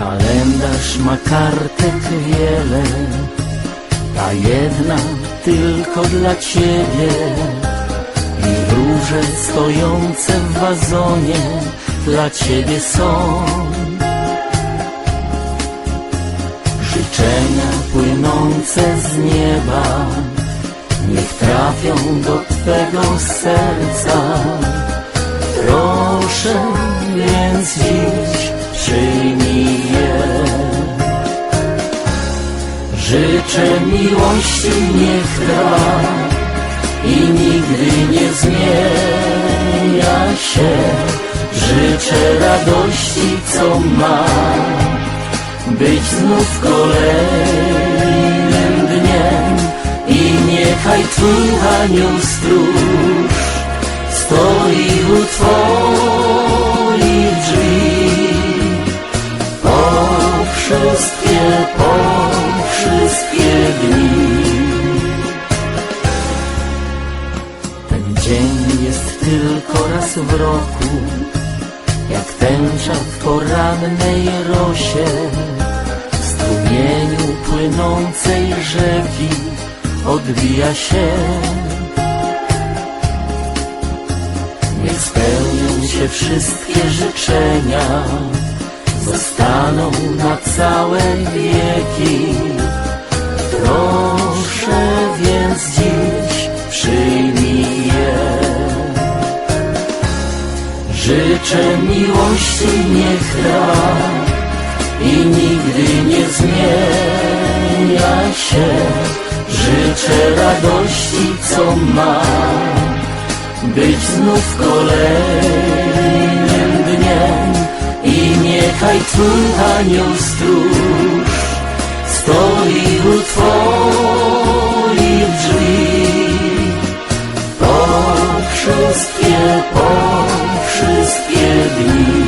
Kalendarz ma kartek wiele, ta jedna tylko dla ciebie. I róże stojące w wazonie dla ciebie są. Życzenia płynące z nieba niech trafią do twego serca. Proszę więc dziś przyjmij Życzę miłości niech trwa i nigdy nie zmienia się. Życzę radości, co ma być znów kolejnym dniem i niechaj Twój anioł stróż stoi u Twoich drzwi. Po wszystkie, po wszystkie dni. Ten dzień jest tylko raz w roku, jak tęcza w porannej rosie, w strumieniu płynącej rzeki odbija się. Niech spełnią się wszystkie życzenia, zostaną na całe wieki. Proszę więc dziś przyjmij je. Życzę miłości niech trwa i nigdy nie zmienia się. Życzę radości, co ma być znów kolejnym Witaj Twój anioł stróż Stoi u Twoich drzwi. Po wszystkie, po wszystkie dni.